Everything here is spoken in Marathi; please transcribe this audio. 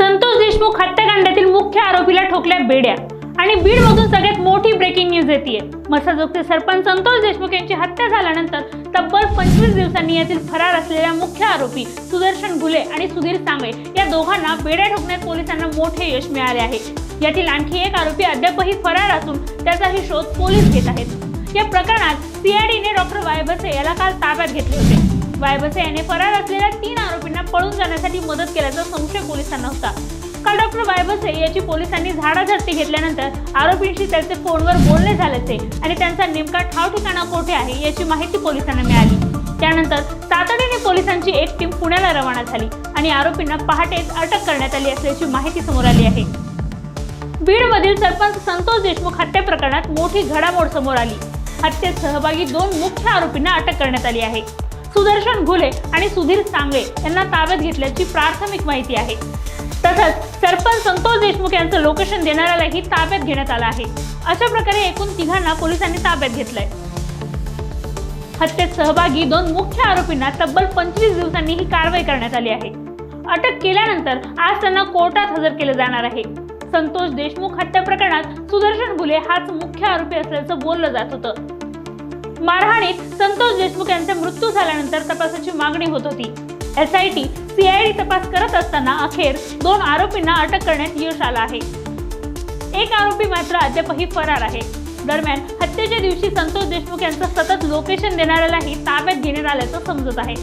संतोष देशमुख हत्याकांडातील मुख्य आरोपीला ठोकल्या बेड्या आणि बीडमधून सगळ्यात मोठी ब्रेकिंग न्यूज येते मसाजोगचे सरपंच संतोष देशमुख यांची हत्या झाल्यानंतर तब्बल पंचवीस दिवसांनी यातील फरार असलेल्या मुख्य आरोपी सुदर्शन घुले आणि सुधीर तांबे या दोघांना बेड्या ठोकण्यात पोलिसांना मोठे यश मिळाले आहे. यातील आणखी एक आरोपी अद्यापही फरार असून त्याचाही शोध पोलीस घेत आहेत. या प्रकरणात सीआयडीने डॉक्टर वायबसे याला काल ताब्यात घेतले होते. वायबसे याने फरार असलेल्या तीन पळून जाण्यासाठी मदत केल्याचा संशय पोलिसांना होता. काल डॉक्टर बायबसे याची पोलिसांनी झाडाझडती घेतल्यानंतर आरोपींशी त्याचे फोनवर बोलणे झाल्याचे आणि त्यांचा नेमका ठाव ठिकाणा कोठे आहे याची माहिती पोलिसांना मिळाली. त्यानंतर तातडीने पोलिसांची एक टीम पुण्याला रवाना झाली आणि आरोपींना पहाटेच अटक करण्यात आली असल्याची माहिती समोर आली आहे. बीडमधील सरपंच संतोष देशमुख हत्या प्रकरणात मोठी घडामोड समोर आली. हत्येत सहभागी दोन मुख्य आरोपींना अटक करण्यात आली आहे. सुदर्शन घुले आणि सुधीर सांगळे यांना ताब्यात घेतल्याची प्राथमिक माहिती आहे. तसंच सरपंच संतोष देशमुख यांचं लोकेशन देणाऱ्यालाही ताब्यात घेण्यात आलं आहे. अशा प्रकारे एकूण तिघांना पोलिसांनी ताब्यात घेतलंय. हत्येत सहभागी दोन मुख्य आरोपींना तब्बल पंचवीस दिवसांनी ही कारवाई करण्यात आली आहे. अटक केल्यानंतर आज त्यांना कोर्टात हजर केलं जाणार आहे. संतोष देशमुख हत्या प्रकरणात सुदर्शन भुले हाच मुख्य आरोपी असल्याचं बोललं जात होतं. मारहाणीत संतोष देशमुख यांचा मृत्यू झाल्यानंतर तपासाची मागणी होत होती. एस आय टी सीआयडी तपास करत असताना अखेर दोन आरोपींना अटक करण्यात यश आलं आहे. एक आरोपी मात्र अद्यापही फरार आहे. दरम्यान हत्येच्या दिवशी संतोष देशमुख यांचं सतत लोकेशन देणाऱ्यालाही ताब्यात घेण्यात आल्याचं समजत आहे.